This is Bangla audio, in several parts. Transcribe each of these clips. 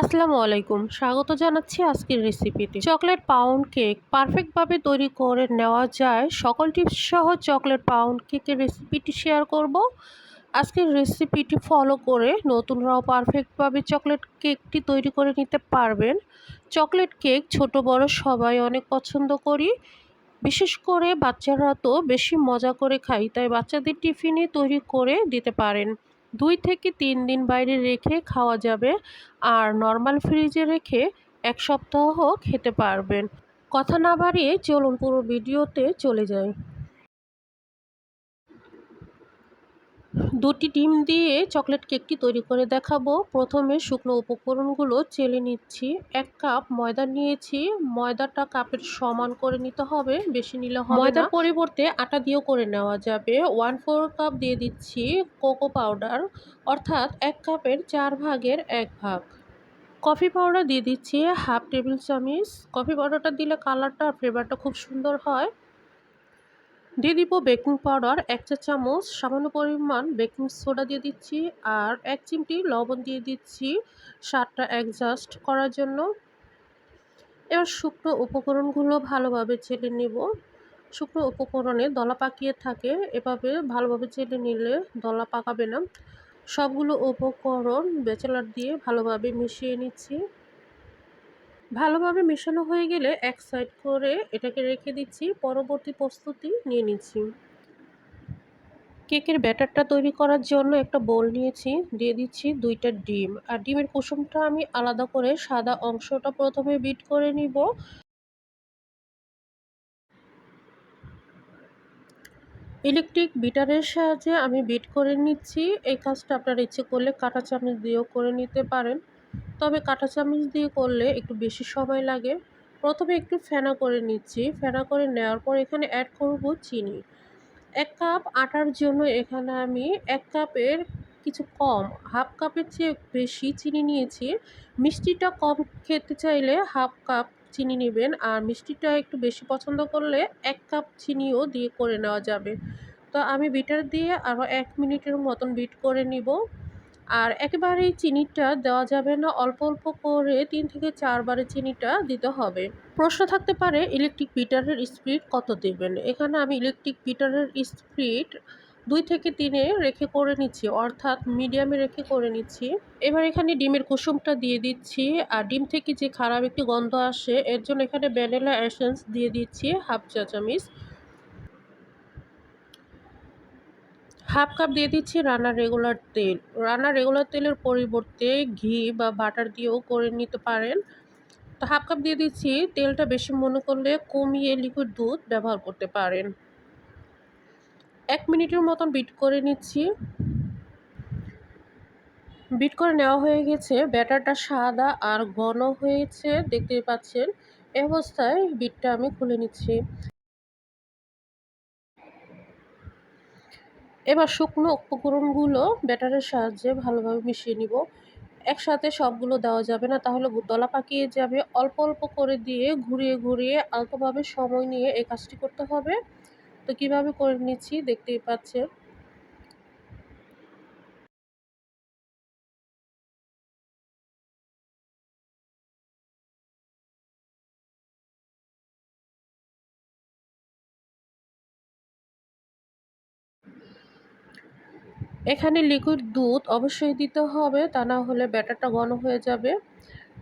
আসসালামু আলাইকুম। স্বাগত জানাচ্ছি আজকের রেসিপিতে চকলেট পাউন্ড কেক পারফেক্টভাবে তৈরি করে নেওয়া যায়। সকল টিপস সহ চকলেট পাউন্ড কেকের রেসিপিটি শেয়ার করব। আজকের রেসিপিটি ফলো করে নতুনরাও পারফেক্টভাবে চকলেট কেকটি তৈরি করে নিতে পারবেন। চকলেট কেক ছোট, বড় সবাই অনেক পছন্দ করি। বিশেষ করে বাচ্চারা তো বেশি মজা করে খাই তাই বাচ্চাদের টিফিনে তৈরি করে দিতে পারেন। দুই থেকে তিন দিন বাইরে রেখে খাওয়া যাবে আর নর্মাল ফ্রিজে রেখে এক সপ্তাহ খেতে পারবেন। কথা না বাড়িয়ে চলুন পুরো ভিডিওতে চলে যাই। দুটি ডিম দিয়ে চকলেট কেকটি তৈরি করে দেখাবো। প্রথমে শুকনো উপকরণগুলো চেলে নিচ্ছি। এক কাপ ময়দা নিয়েছি। ময়দাটা কাপের সমান করে নিতে হবে, বেশি নিলে হবে ময়দার পরিবর্তে আটা দিয়েও করে নেওয়া যাবে। ওয়ান ফোর কাপ দিয়ে দিচ্ছি কোকো পাউডার, অর্থাৎ এক কাপের চার ভাগের এক ভাগ। কফি পাউডার দিয়ে দিচ্ছি হাফ টেবিল চামিচ। কফি পাউডারটা দিলে কালারটা আর ফ্লেভারটা খুব সুন্দর হয়। দিয়ে দিব বেকিং পাউডার, এক চা চামচ, সামান্য পরিমাণ বেকিং সোডা দিয়ে দিচ্ছি আর এক চিমটি লবণ দিয়ে দিচ্ছি স্বাদটা অ্যাডজাস্ট করার জন্য। এবার শুকনো উপকরণগুলো ভালোভাবে চেলে নেব। শুকনো উপকরণে দলা পাকিয়ে থাকে, এভাবে ভালোভাবে চেলে নিলে দলা পাকাবে না। সবগুলো উপকরণ বেচেলার দিয়ে ভালোভাবে মিশিয়ে নিচ্ছি। ভালোভাবে মেশানো হয়ে গেলে এক সাইড করে এটাকে রেখে দিচ্ছি। পরবর্তী প্রস্তুতি নিয়ে নিচ্ছি। কেকের ব্যাটারটা তৈরি করার জন্য একটা বোল নিয়েছি। দিয়ে দিচ্ছি দুইটা ডিম। আর ডিমের কুসুমটা আমি আলাদা করে সাদা অংশটা প্রথমে বিট করে নিব। ইলেকট্রিক বিটারের সাহায্যে আমি বিট করে নিচ্ছি। এই কাজটা আপনার ইচ্ছে করলে কাটা চামচ দিয়েও করে নিতে পারেন। তবে কাঁটা চামচ দিয়ে করলে একটু বেশি সময় লাগে। প্রথমে একটু ফেনা করে নিচ্ছি। ফেনা করে নেওয়ার পর এখানে অ্যাড করব চিনি। এক কাপ আটার জন্য এখানে আমি এক কাপের কিছু কম, হাফ কাপের চেয়ে বেশি চিনি নিয়েছি। মিষ্টিটা কম খেতে চাইলে হাফ কাপ চিনি নেবেন। আর মিষ্টিটা একটু বেশি পছন্দ করলে এক কাপ চিনিও দিয়ে করে নেওয়া যাবে। তো আমি বিটার দিয়ে আরও এক মিনিটের মতন বিট করে নিব। আর একেবারেই চিনিটা দেওয়া যাবে না। অল্প অল্প করে তিন থেকে চারবারে চিনিটা দিতে হবে। প্রশ্ন থাকতে পারে ইলেকট্রিক বিটারের স্পিড কত দেবেন? এখানে আমি ইলেকট্রিক বিটারের স্পিড দুই থেকে তিনে রেখে করে নিচ্ছি, অর্থাৎ মিডিয়ামে রেখে করে নিচ্ছি। এবার এখানে ডিমের কুসুমটা দিয়ে দিচ্ছি, আর ডিম থেকে যে খারাপ একটি গন্ধ আসে, এর জন্য এখানে ভ্যানিলা এসেন্স দিয়ে দিচ্ছি হাফ চা চামিচ হাফ কাপ দিয়ে দিচ্ছি রান্নার রেগুলার তেল। রান্নার রেগুলার তেলের পরিবর্তে ঘি বা বাটার দিয়েও করে নিতে পারেন। তো হাফ কাপ দিয়ে দিচ্ছি, তেলটা বেশি মনে করলে কমিয়ে লিকুইড দুধ ব্যবহার করতে পারেন। এক মিনিটের মতন বিট করে নিচ্ছি। বিট করে নেওয়া হয়ে গেছে। ব্যাটারটা সাদা আর ঘন হয়েছে দেখতে পাচ্ছেন। এ অবস্থায় বিটটা আমি খুলে নিচ্ছি। এবার শুকনো উপকরণগুলো ব্যাটারের সাহায্যে ভালোভাবে মিশিয়ে নিব। একসাথে সবগুলো দেওয়া যাবে না, তাহলে দলা পাকিয়ে যাবে। অল্প অল্প করে দিয়ে ঘুরিয়ে ঘুরিয়ে আলতোভাবে সময় নিয়ে এই কাজটি করতে হবে। তো কীভাবে করে নিচ্ছি দেখতেই পাচ্ছেন। এখানে লিকুইড দুধ অবশ্যই দিতে হবে, তা না হলে ব্যাটারটা ঘন হয়ে যাবে।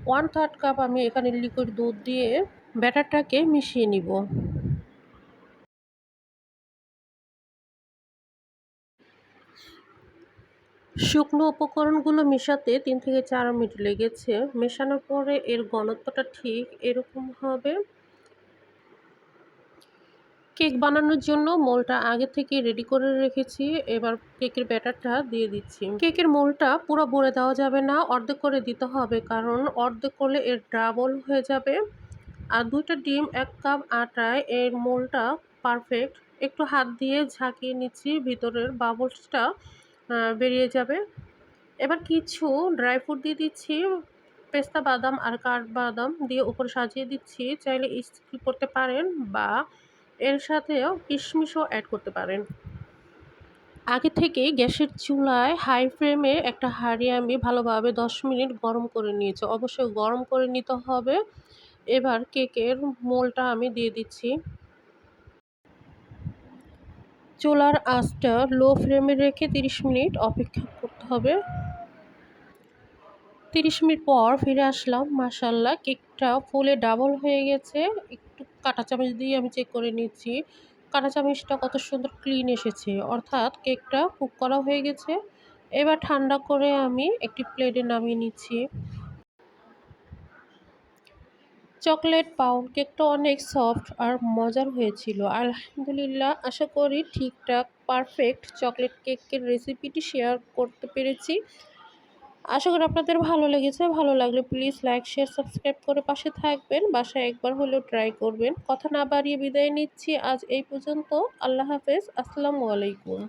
ওয়ান থার্ড কাপ আমি এখানে লিকুইড দুধ দিয়ে ব্যাটারটাকে মিশিয়ে নিব। শুকনো উপকরণগুলো মেশাতে তিন থেকে চার মিনিট লেগেছে। মেশানোর পরে এর ঘনত্বটা ঠিক এরকম হবে। কেক বানানোর জন্য মোলটা আগে থেকে রেডি করে রেখেছি। এবার কেকের ব্যাটারটা দিয়ে দিচ্ছি। কেকের মোলটা পুরো ভরে দেওয়া যাবে না, অর্ধেক করে দিতে হবে কারণ অর্ধেক করলে এর ডাবল হয়ে যাবে। আর দুইটা ডিম, এক কাপ আটায় এর মোলটা পারফেক্ট একটু হাত দিয়ে ঝাঁকিয়ে নিচ্ছি, ভিতরের বাবলসটা বেরিয়ে যাবে। এবার কিছু ড্রাই ফ্রুট দিয়ে দিচ্ছি, পেস্তা বাদাম আর কাঠ বাদাম দিয়ে উপরে সাজিয়ে দিচ্ছি। চাইলে স্কিপ করতে পারেন বা এর সাথেও কিশমিশও অ্যাড করতে পারেন। আগে থেকে গ্যাসের চুলায় হাই ফ্লেমে একটা হাঁড়ি আমি ভালোভাবে 10 মিনিট গরম করে নিয়েছি। অবশ্যই গরম করে নিতে হবে। এবার কেকের মোলটা আমি দিয়ে দিচ্ছি। চুলার আঁচটা লো ফ্লেমে রেখে 30 মিনিট অপেক্ষা করতে হবে। 30 মিনিট পর ফিরে আসলাম। মাসাল্লাহ কেকটা ফুলে ডাবল হয়ে গেছে। কাঁটা চামচ দিয়ে আমি চেক করে নিচ্ছি। কাঁটা চামচটা কত সুন্দর ক্লিন এসেছে। অর্থাৎ কেকটা কুক করা হয়ে গেছে। এবার ঠান্ডা করে আমি একটি প্লেটে নামিয়ে নিচ্ছি। চকলেট পাউন্ড কেকটা অনেক সফট আর মজার হয়েছিল। আলহামদুলিল্লাহ, আশা করি ঠিকঠাক পারফেক্ট চকলেট কেকের রেসিপিটি শেয়ার করতে পেরেছি। আশা করি আপনাদের ভালো লেগেছে। ভালো লাগলে প্লিজ লাইক শেয়ার সাবস্ক্রাইব করে পাশে থাকবেন। বাসায় একবার হলেও ট্রাই করবেন। কথা না বাড়িয়ে বিদায় নিচ্ছি আজ এই পর্যন্ত। আল্লাহ হাফেজ। আসসালামু আলাইকুম।